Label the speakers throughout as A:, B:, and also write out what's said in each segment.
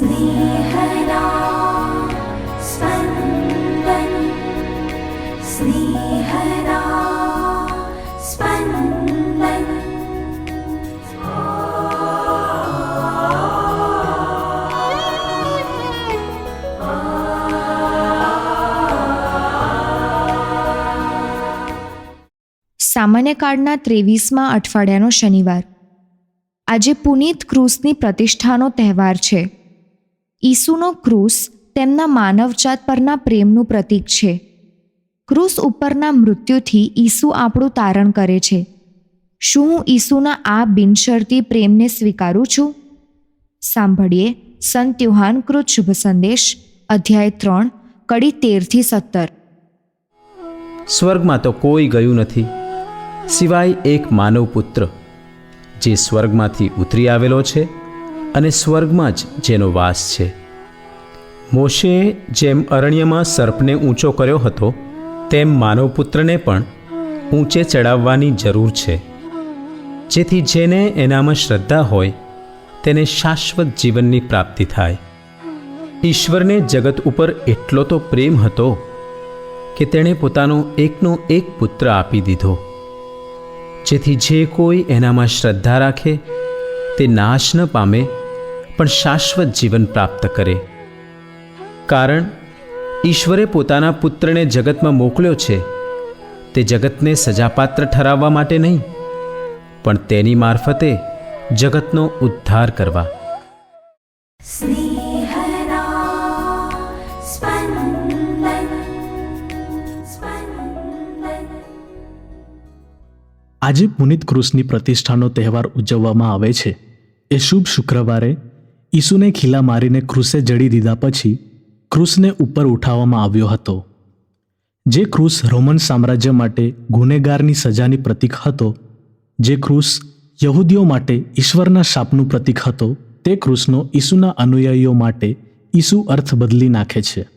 A: स्नेहदा स्पन्दन् स्नेहदा स्पन्दन्
B: સામાન્ય કાળના ત્રેવીસમાં અઠવાડિયાનો શનિવાર આજે પુનીત ક્રૂસની પ્રતિષ્ઠાનો તહેવાર છે ઈસુનો ક્રૂસ તેમના માનવજાત પરના પ્રેમનું પ્રતીક છે. ક્રૂસ ઉપરના મૃત્યુથી ઈસુ આપણું તારણ કરે છે. શું હું ઈસુના આ બિનશરતી પ્રેમને સ્વીકારું છું? સાંભળીએ સંત યુહાન કૃત શુભ સંદેશ, અધ્યાય ત્રણ, કડી તેરથી સત્તર.
C: સ્વર્ગમાં તો કોઈ ગયું નથી. સિવાય એક માનવ પુત્ર, જે સ્વર્ગમાંથી ઉતરી આવેલો છે અને સ્વર્ગમાં જ જેનો વાસ છે. મોશેએ જેમ અરણ્યમાં સર્પને ઊંચો કર્યો હતો, તેમ માનવ પુત્રને પણ ઊંચે ચડાવવાની જરૂર છે. જેથી જેને એનામાં શ્રદ્ધા હોય, તેને શાશ્વત જીવનની પ્રાપ્તિ થાય. ઈશ્વરને જગત ઉપર એટલો તો પ્રેમ હતો કે તેણે પોતાનો એકનો એક પુત્ર આપી દીધો. જેથી જે કોઈ એનામાં શ્રદ્ધા રાખે, તે નાશ ન પામે, પણ શાશ્વત જીવન પ્રાપ્ત કરે. કારણ ઈશ્વરે પોતાના પુત્રને જગતમાં મોકલ્યો છે. તે જગતને સજાપાત્ર ઠરાવવા માટે નહીં પણ તેની મારફતે જગતનો ઉદ્ધાર કરવા.
D: આજે પુનિત ક્રુસની પ્રતિષ્ઠાનો તહેવાર ઉજવવામાં આવે છે. એ શુભ શુક્રવારે ઈસુને ખીલા મારીને ક્રુસે જડી દીધા પછી ક્રુસને ઉપર ઉઠાવવામાં આવ્યો હતો. જે ક્રુસ રોમન સામ્રાજ્ય માટે ગુનેગારની સજાની પ્રતીક હતો, જે ક્રુસ યહૂદીઓ માટે ઈશ્વરના શાપનું પ્રતીક હતો, તે ક્રુસનો ઈસુના અનુયાયીઓ માટે ઈસુ અર્થ બદલી નાખે છે.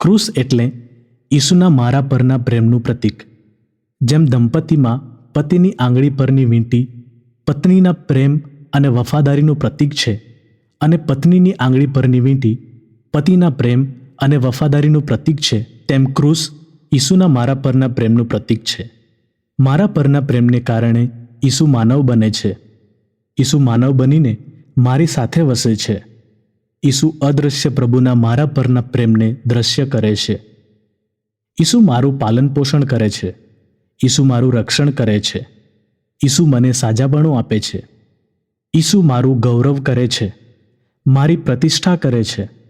D: ક્રુસ એટલે ઈસુના મારા પરના પ્રેમનું પ્રતીક, જેમ દંપતીમાં પતિની આંગળી પરની વીંટી, પત્નીના પ્રેમ અને વફાદારીનું પ્રતીક છે, અને પત્નીની આંગળી પરની વીંટી પતિના પ્રેમ અને વફાદારીનું પ્રતીક છે, તેમ ક્રૂસ ઈસુના મારા પરના પ્રેમનું પ્રતીક છે. મારા પરના પ્રેમને કારણે ઈસુ માનવ બને છે. ઈસુ માનવ બનીને મારી સાથે વસે છે. ઈસુ અદૃશ્ય પ્રભુના મારા પરના પ્રેમને દ્રશ્ય કરે છે. ઈસુ મારું પાલન પોષણ કરે છે. ઈસુ મારું રક્ષણ કરે છે. ઈસુ મને સાજાપણું આપે છે. ઈસુ મારું ગૌરવ કરે છે. મારી પ્રતિષ્ઠા કરે છે.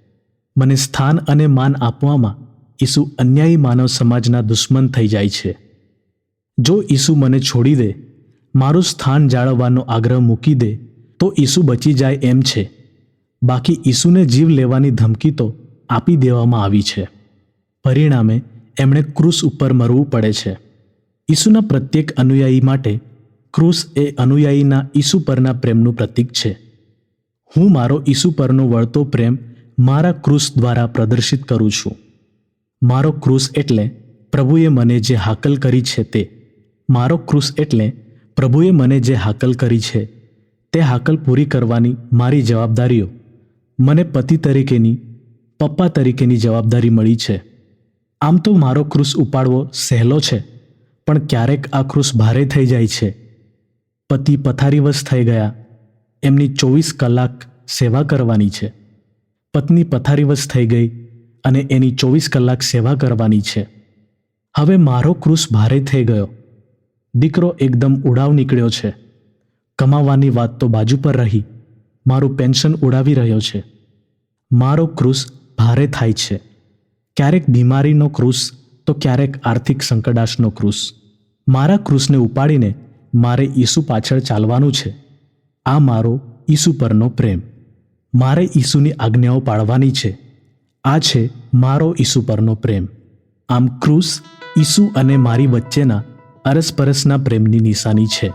D: મને સ્થાન અને માન આપવામાં ઈસુ અન્યાયી માનવ સમાજના દુશ્મન થઈ જાય છે. જો ઈસુ મને છોડી દે, મારું સ્થાન જાળવવાનો આગ્રહ મૂકી દે, તો ઈસુ બચી જાય એમ છે. બાકી ઈસુને જીવ લેવાની ધમકી તો આપી દેવામાં આવી છે. પરિણામે એમણે ક્રૂસ ઉપર મરવું પડે છે. ઈસુના પ્રત્યેક અનુયાયી માટે ક્રૂસ એ અનુયાયીના ઈસુ પરના પ્રેમનું પ્રતીક છે. હું મારો ઈસુ પરનો વળતો પ્રેમ મારા ક્રૂસ દ્વારા પ્રદર્શિત કરું છું. મારો ક્રૂસ એટલે પ્રભુએ મને જે હાકલ કરી છે તે. મારો ક્રુસ એટલે પ્રભુએ મને જે હાકલ કરી છે, તે હાકલ પૂરી કરવાની મારી જવાબદારીઓ. મને પતિ તરીકેની, પપ્પા તરીકેની જવાબદારી મળી છે. આમ તો મારો ક્રુસ ઉપાડવો સહેલો છે, પણ ક્યારેક આ ક્રુસ ભારે થઈ જાય છે. પતિ પથારીવશ થઈ ગયા, એમની ચોવીસ કલાક સેવા કરવાની છે. પત્ની પથારીવશ થઈ ગઈ અને એની ચોવીસ કલાક સેવા કરવાની છે. હવે મારો ક્રૂસ ભારે થઈ ગયો. દીકરો એકદમ ઉડાવ નીકળ્યો છે. કમાવાની વાત તો બાજુ પર રહી. મારું પેન્શન ઉડાવી રહ્યો છે. મારો ક્રૂસ ભારે થાય છે. ક્યારેક બીમારીનો ક્રૂસ, તો ક્યારેક આર્થિક સંકડાશનો ક્રૂસ. મારા ક્રૂસને ઉપાડીને મારે ઈસુ પાછળ ચાલવાનું છે. આ મારો ઈસુ પરનો પ્રેમ. મારે ઈસુની આજ્ઞાઓ પાળવાની છે. આ છે મારો ઈસુ પરનો પ્રેમ. આમ ક્રુસ, ઈસુ અને મારી વચ્ચેના અરસપરસના પ્રેમની નિશાની છે.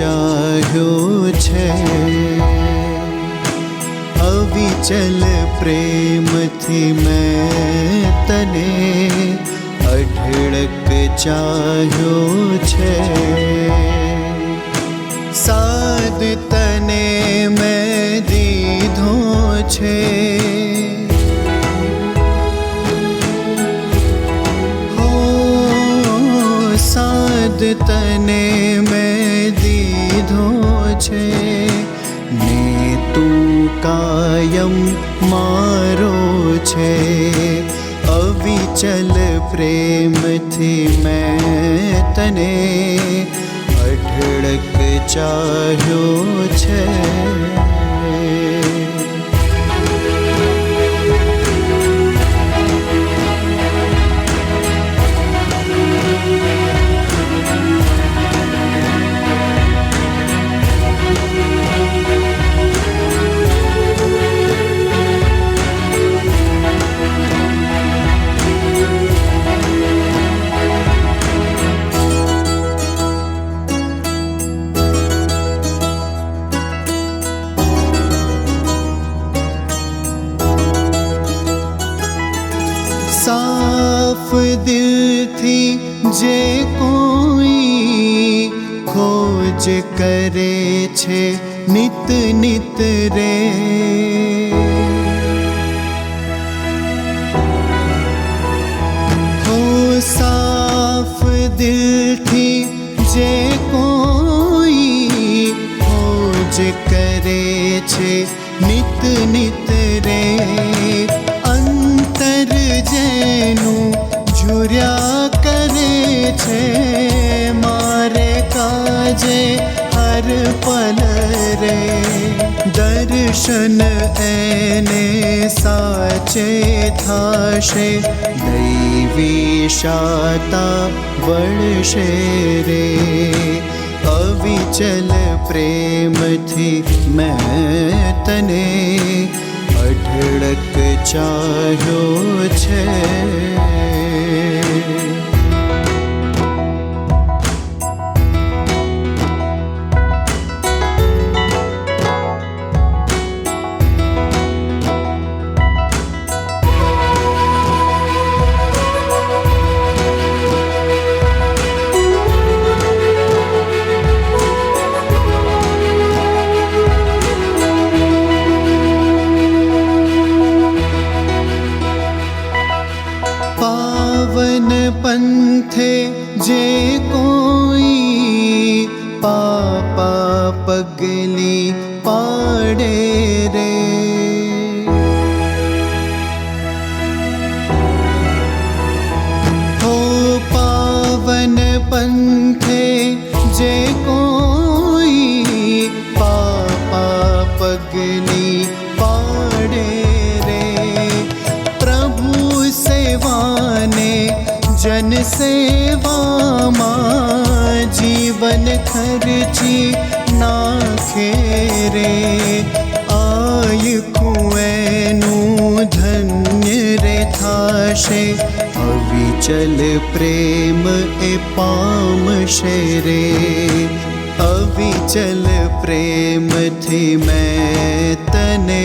E: ચાહ્યો છે. અવિચલ પ્રેમથી મેં તને અઢળક ચાહ્યો છે. સાદ તને મેં દીધો છે. તને છે. ને તું કાયમ મારો છે. અવિચલ પ્રેમથી મેં તને અઢળક ચાહ્યો છે. સાફ દિલથી જે કોઈ ખોજ કરે છે નિત નિત રે હો સાફ દિલથી જે કોઈ ખોજ કરે છે નિત નિત રે અંતર જેનું ઝુર્યા કરે છે, મારે કાજે હર પલ રે. દર્શન એને સાચે થાશે, દૈવી શાતા વળશે રે. અવિચલ પ્રેમથી મેં તને અઢળક ચાહ્યો છે. day. पगली पाडे रे हो पावन पन्थे जे कोई पापा पगली पाडे रे प्रभु सेवाने जन सेवा जीवन खर्ची नाखे नाेरे आय कुनू धन्य रे थाशे अविचल प्रेम ए पाम शेरे। अविचल प्रेम थी मैं तने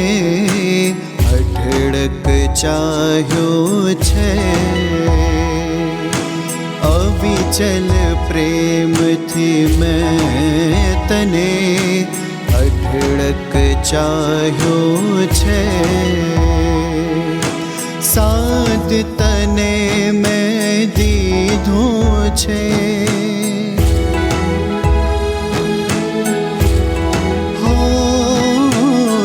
E: अठड़क चाह्यो छे। અવિચલ પ્રેમથી મેં તને અઢળક ચાહ્યો છે સાદ તને મેં દીધો છે હો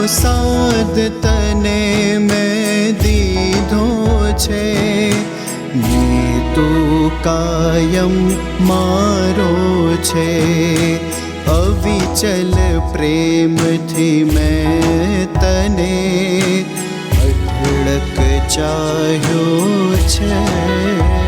E: સાદ તને મેં દીધો છે તું કાયમ મારો છે. અવિચલ પ્રેમથી મેં તને અઢળક ચાહ્યો છે.